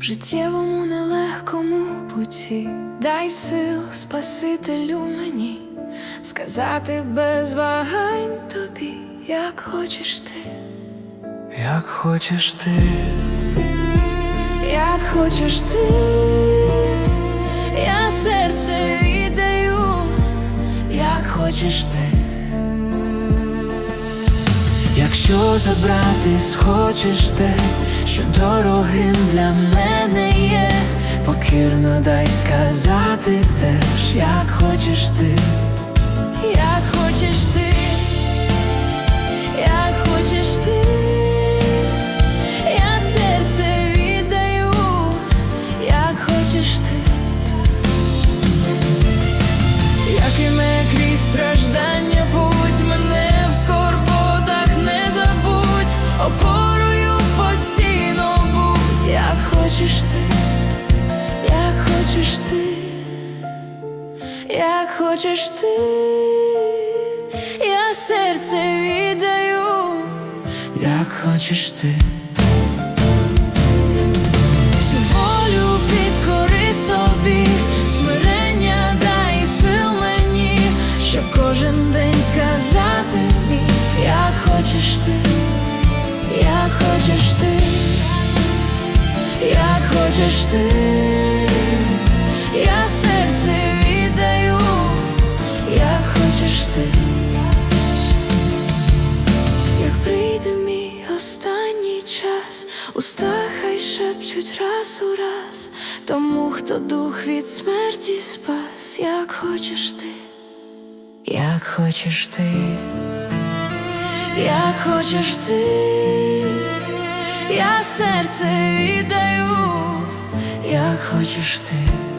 в життєвому нелегкому путі, дай сил Спасителю мені, сказати без вагань тобі, як хочеш ти, як хочеш ти, як хочеш ти, я серце віддаю, як хочеш ти. Якщо забрати? Схочеш те, що дорогим для мене є, покірно дай сказати теж, як хочеш ти, Як як хочеш ти, я серце віддаю, як хочеш ти, всю волю підкори собі, смирення дай сил мені, щоб кожен день сказати як хочеш ти, як хочеш ти, як хочеш ти, хочеш. Як прийде мій останній час, уста хай шепчуть раз у раз, тому хто дух від смерті спас, як хочеш ти, як хочеш ти, як хочеш ти, я серце віддаю, як хочеш ти.